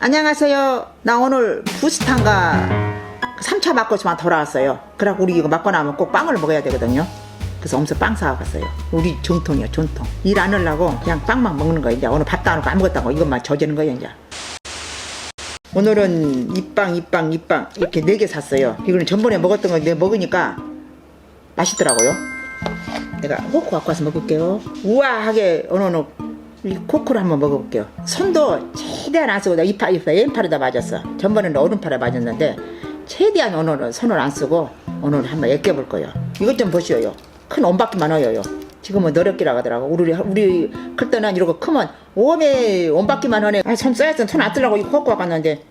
안녕하세요. 나 오늘 부스탄가 3차 맞고 지만 돌아왔어요. 그래갖고 우리 이거 맞고 나면 꼭 빵을 먹어야 되거든요. 그래서 엄청 빵 사와봤어요. 우리 전통이야, 전통. 일 안 하려고 그냥 빵만 먹는 거야. 이제 오늘 밥도 안 하고 아무것도 안 하고 이것만 저지는 거예요, 이제. 오늘은 이 빵, 이 빵, 이 빵 이렇게 네 개 샀어요. 이거는 전번에 먹었던 건데 먹으니까 맛있더라고요. 내가 호크 갖고 와서 먹을게요. 우아하게 오늘은 이 코코를 한번 먹어볼게요. 손도 최대한 안 쓰고 나 이파 이파 왼팔에다 맞았어. 전번에는 오른팔에 맞았는데 최대한 오늘은 손을 안 쓰고 오늘 한번 애껴볼 거예요. 이것 좀 보시오요. 큰 온바퀴만 어요요. 지금은 너렵기라고 하더라고. 우리 우리 클 때는 이러고 크면 오메 온바퀴만 하네. 아, 손 써야 손안 쓰려고 이 코코 갔는데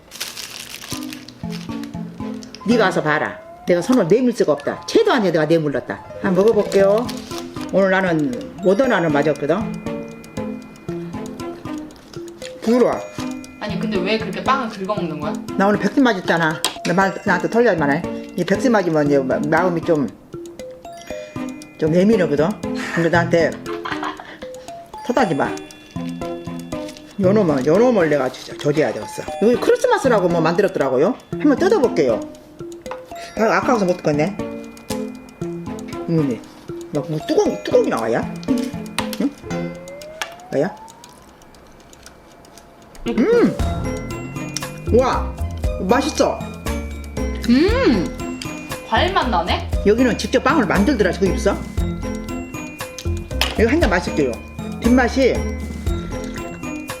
네가 와서 봐라. 내가 손을 내밀 수가 없다. 최대한 내가 내물렀다. 한번 먹어볼게요. 오늘 나는 모더나를 맞았거든. 부러워. 아니 근데 왜 그렇게 빵을 긁어 먹는 거야? 나 오늘 백신 맞았잖아. 나 말, 나한테 털려야지 말해. 이 백신 맞으면 이제 마- 마음이 좀, 좀 예민하거든. 근데 나한테 터다지 마. 요놈은, 요놈을 내가 진짜 조져야 되겠어. 이거 크리스마스라고 뭐 만들었더라고요. 한번 뜯어볼게요. 아, 아까워서 못 뜯었네. 이거네. 막, 뭐, 뚜껑이, 뚜껑이 나와야? 응? 뭐야? 음! 와! 맛있어! 음 과일 맛 나네? 여기는 직접 빵을 만들더라 저거 있어? 이거 한 잔 마실게요 뒷맛이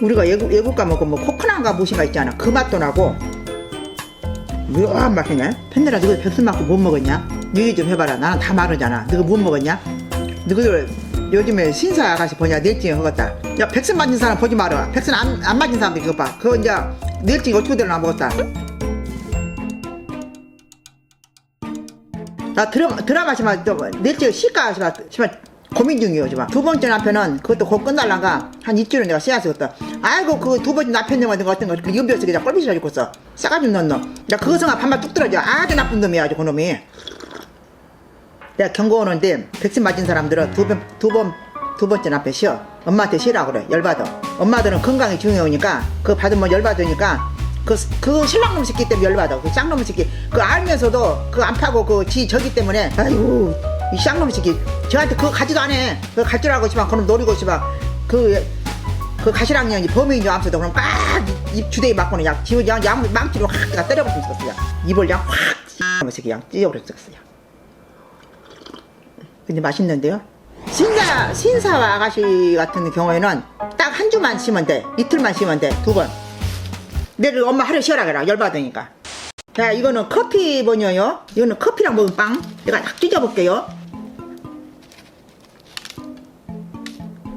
우리가 외국, 외국 가면 그뭐 코코넛가 무엇인가 있잖아 그 맛도 나고 묘한 맛이네 팬들아 너희 백순 맞고 못 먹었냐? 얘기 좀 해봐라 나는 다 마르잖아 너가 못 먹었냐? 너희들 요즘에 신사 아가씨 보냐 낼증이 허겄다. 야 백순 맞은 사람 보지 마라. 백순 안, 안 맞은 사람도 이거 봐. 그거 이제 낼증이 어떻게 되나 먹었다. 나 드라마, 드라마 시만 또 넷째 시가 시만 고민 중이에요 지금. 두 번째 남편은 그것도 곧 끝날란가? 한 이주를 내가 씨앗을 었다. 아이고 그 두 번째 남편 놈한테 어떤 거그 연비어서 그냥 꼴비시 가지고 있어. 싸가지 넣는 놈. 야 그거 성아 반만 뚝 떨어져. 아주 나쁜 놈이야 아주 그놈이 내가 경고 오는데 백신 맞은 사람들은 두 번 두 번 두 번째 남편 쉬어 엄마한테 쉬라 그래 열받아 엄마들은 건강이 중요하니까 그거 받으면 열받으니까 그, 그 신랑놈 새끼 때문에 열받아. 그 쌍놈 새끼. 그 알면서도 그 안 파고 그 지 저기 때문에. 아이고, 이 쌍놈 새끼. 저한테 그거 가지도 안 해. 그거 갈 줄 알고 싶어. 그럼 노리고 싶어. 그, 그 가시락년이 범인인 줄 알면서도 그럼 꽉입 주대에 맞고는 야, 지금 양, 양, 망치로 확 때려버리면 좋겠어요. 입을 양 확, 쌍놈 새끼 양 찢어버렸었어요. 근데 맛있는데요? 신사, 신사와 아가씨 같은 경우에는 딱 한 주만 쉬면 돼. 이틀만 쉬면 돼. 두 번. 내를 엄마 하루 쉬어라 그래 열받으니까. 자 이거는 커피 버녀요. 이거는 커피랑 먹은 빵. 내가 딱 찢어볼게요.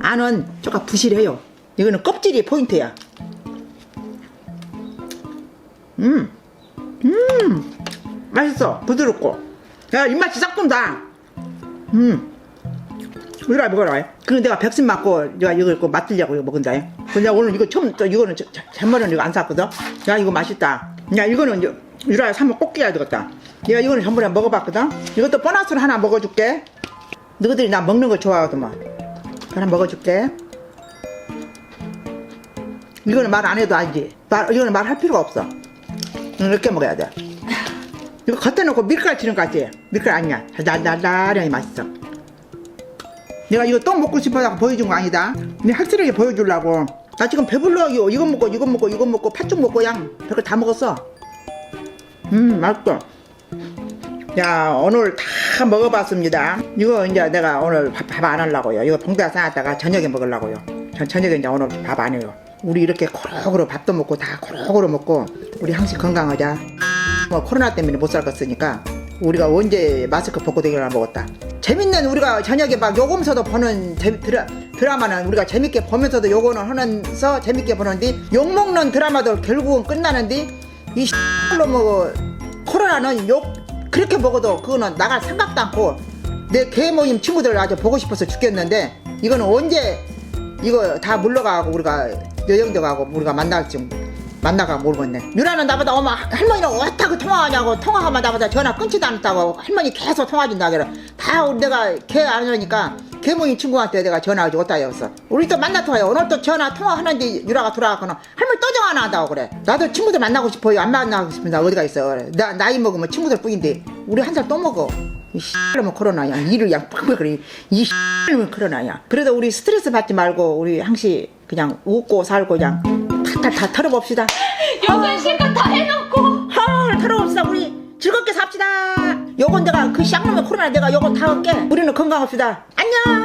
안은 조금 부실해요. 이거는 껍질이 포인트야. 음, 음, 맛있어. 부드럽고. 야 입맛이 싹 돈다 음 이거 먹어라. 그럼 내가 백신 맞고 내가 이걸 꼭 맛들려고 이거 먹은다. 근데 오늘 이거 처음 또 이거는 전번에는 이거 안 샀거든. 야 이거 맛있다. 야 이거는 유라야 한번 꼭 끼야 되겠다. 내가 이거는 전번에 먹어봤거든. 이것도 보너스로 하나 먹어줄게. 너희들이 나 먹는 거 좋아하더만. 하나 먹어줄게. 이거는 말 안 해도 알지. 말 이거는 말할 필요가 없어. 이렇게 먹어야 돼. 이거 겉에 놓고 밀가루 치는 거 같지? 밀가루 아니야. 달달달달하니 맛있어. 내가 이거 또 먹고 싶어서 보여준 거 아니다. 내 확실하게 보여주려고. 나 지금 배불러. 이거, 이거 먹고, 이거 먹고, 이거 먹고, 팥죽 먹고, 양. 별걸 다 먹었어. 음, 맛있어. 자, 오늘 다 먹어봤습니다. 이거 이제 내가 오늘 밥 안 하려고요. 이거 봉투에 싸놨다가 저녁에 먹으려고요. 전 저녁에 이제 오늘 밥 안 해요. 우리 이렇게 고루고루 밥도 먹고 다 고루고루 먹고 우리 항상 건강하자. 뭐 코로나 때문에 못 살겠으니까 우리가 언제 마스크 벗고 되기나 먹었다. 재밌는 우리가 저녁에 막 요금서도 보는 재- 드라, 드라마는 우리가 재밌게 보면서도 요거는 하면서 재밌게 보는데 욕 먹는 드라마도 결국은 끝나는데 이 X로 뭐 코로나는 욕 그렇게 먹어도 그거는 나갈 생각도 않고 내 개 모임 친구들 아주 보고 싶어서 죽겠는데 이거는 언제 이거 다 물러가고 우리가 여정도 가고 우리가 만날지 만나가 모르겠네. 유라는 나보다 엄마 할머니는 어떻게 통화하냐고 통화하면 나보다 전화 끊지도 않았다고 할머니 계속 통화 준다 그래. 다 내가 걔안 하니까 개모인 친구한테 내가 전화하지 했어 우리 또 만나 통화해 오늘 또 전화 통화하는데 유라가 돌아가거나 할머니 또 전화 안 한다고 그래. 나도 친구들 만나고 싶어요. 안 만나고 싶은데 어디가 있어? 그래. 나, 나이 먹으면 친구들 뿐인데 우리 한 살 또 먹어. 이 씨름은 코로나야. 일을 그냥 팍팍 그래. 이 씨름은 코로나야. 그래도 우리 스트레스 받지 말고 우리 항시 그냥 웃고 살고 그냥 탁탁 다 털어봅시다. 욕은 실컷 다 해놓고. 헐 털어봅시다 우리. 즐겁게 삽시다. 요건 내가 그 쌍놈의 코로나 내가 요거 다 할게. 우리는 건강합시다. 안녕